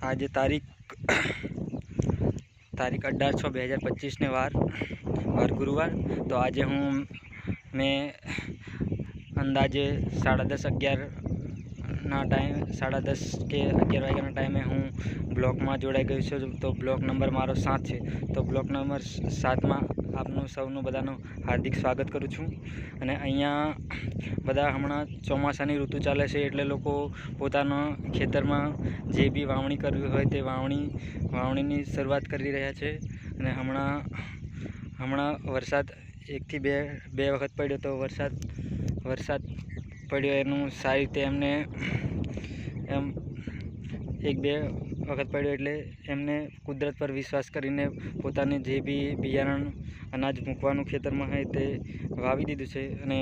આજે તારીખ તારીખ અઢાર છ બે હજાર પચીસને વાર વાર ગુરુવાર. તો આજે હું મેં અંદાજે સાડા દસ અગિયારના ટાઈમ, સાડા દસ કે અગિયાર વાગ્યાના ટાઈમે હું બ્લોકમાં જોડાઈ ગયો છું. તો બ્લોક નંબર મારો સાત છે. તો બ્લોક નંબર સાતમાં આપનું સૌનું બધાનું હાર્દિક સ્વાગત કરું છું. અને અહીંયા બધા હમણાં ચોમાસાની ઋતુ ચાલે છે એટલે લોકો પોતાના ખેતરમાં જે બી વાવણી કરવી હોય તે વાવણી, વાવણીની શરૂઆત કરી રહ્યા છે. અને હમણાં હમણાં વરસાદ એકથી બે બે વખત પડ્યો તો વરસાદ વરસાદ પડ્યો એનું સારી રીતે એમને, એમ એક બે વખત પડ્યો એટલે એમને કુદરત પર વિશ્વાસ કરીને પોતાને જે બી બિયારણ અનાજ મૂકવાનું ખેતરમાં હોય તે વાવી દીધું છે અને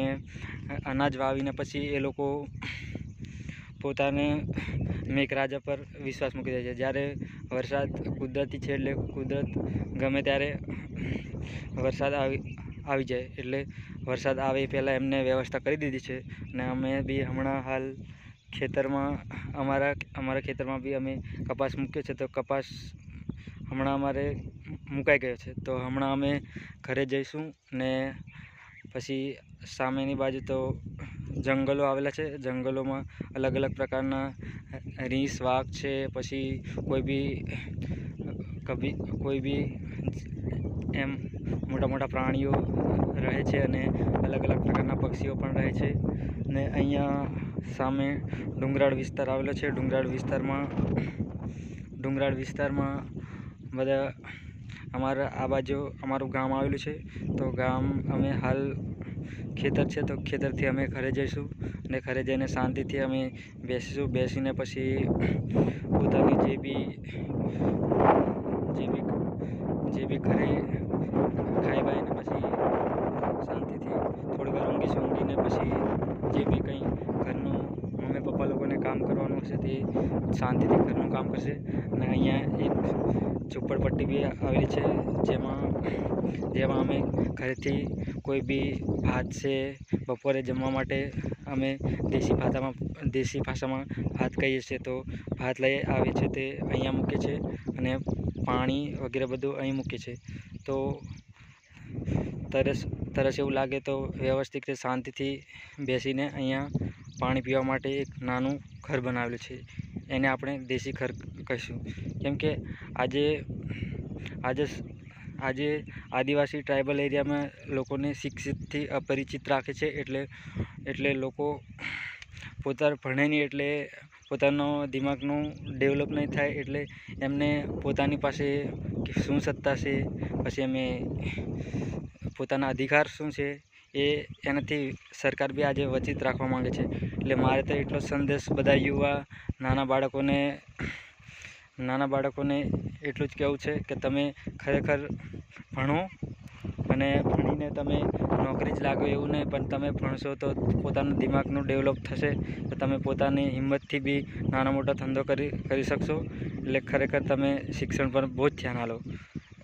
અનાજ વાવીને પછી એ લોકો પોતાને મેઘરાજા પર વિશ્વાસ મૂકી દે છે. જ્યારે વરસાદ કુદરતી છે એટલે કુદરત ગમે ત્યારે વરસાદ આવી આવી જાય એટલે વરસાદ આવે એ પહેલાં એમને વ્યવસ્થા કરી દીધી છે અને અમે બી હમણાં હાલ ખેતરમાં અમારા અમારા ખેતરમાં બી અમે કપાસ મૂક્યો છે, તો કપાસ હમણાં અમારે મુકાઈ ગયો છે. તો હમણાં અમે ઘરે જઈશું ને પછી સામેની બાજુ તો જંગલો આવેલા છે. જંગલોમાં અલગ અલગ પ્રકારના રીંસ વાઘ છે, પછી કોઈ બી કભી, કોઈ બી એમ મોટા મોટા પ્રાણીઓ રહે છે અને અલગ અલગ પ્રકારના પક્ષીઓ પણ રહે છે. ને અહીંયા સામે ડુંગરાળ વિસ્તાર આવેલો છે. ડુંગરાળ વિસ્તારમાં ડુંગરાળ વિસ્તારમાં બધા અમારા, આ બાજુ અમારું ગામ આવેલું છે. તો ગામ અમે હાલ ખેતર છે. તો ખેતરથી અમે ઘરે જઈશું અને ઘરે જઈને શાંતિથી અમે બેસીશું. બેસીને પછી પોતાની જે બી જે બી જે બી ઘરે ખાઈ બાઈને પછી શાંતિથી થોડી વાર ઊંઘીશું. ઊંઘીને પછી જે બી કંઈ ઘરનું મમ્મી પપ્પા લોકોને હશે તે શાંતિથી ઘરનું કામ કરશે અને અહીંયા એક ઝુંપડપટ્ટી બી આવેલી છે જેમાં જેમાં અમે ઘરેથી કોઈ બી ભાત છે બપોરે જમવા માટે અમે દેશી ભાષામાં દેશી ભાષામાં ભાત કહીએ છીએ તો ભાત લઈ આવે છે તે અહીંયા મૂકે છે અને પાણી વગેરે બધું અહીં મૂકે છે તો તરસ તરસ એવું લાગે તો વ્યવસ્થિત રીતે શાંતિથી બેસીને અહીંયા પાણી પીવા માટે એક નાનું ઘર બનાવેલું છે. એને આપણે દેશી ઘર કહીશું. કેમ કે આજે આજે આજે આદિવાસી ટ્રાઇબલ એરિયામાં લોકોને શિક્ષિતથી અપરિચિત રાખે છે એટલે એટલે લોકો પોતા ભણે નહીં એટલે પોતાનો દિમાગનું ડેવલપ નહીં થાય એટલે એમને પોતાની પાસે શું સત્તા છે? પછી અમે પોતાના અધિકાર શું છે? એ એનાથી સરકાર બી આજે વંચિત રાખવા માંગે છે. એટલે મારે તો એટલો સંદેશ બધા યુવા, નાના બાળકોને નાના બાળકોને એટલું જ કહેવું છે કે તમે ખરેખર ભણો અને ભણીને તમે નોકરી જ લાગો એવું નહીં, પણ તમે ભણશો તો પોતાનું દિમાગનું ડેવલપ થશે. તો તમે પોતાની હિંમતથી બી નાનો મોટો ધંધો કરી કરી શકશો. એટલે ખરેખર તમે શિક્ષણ પર બહુ જ ધ્યાન આપો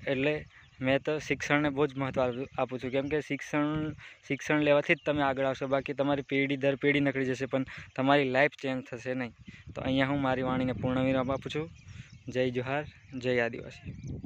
એટલે મેં તો શિક્ષણને બહુ જ મહત્ત્વ આપું છું. કેમ કે શિક્ષણ શિક્ષણ લેવાથી જ તમે આગળ આવશો. બાકી તમારી પેઢી દર પેઢી નકળી જશે, પણ તમારી લાઈફ ચેન્જ થશે નહીં. તો અહીંયા હું મારી વાણીને પૂર્ણ વિરામ આપું છું. જય જોહાર, જય આદિવાસી.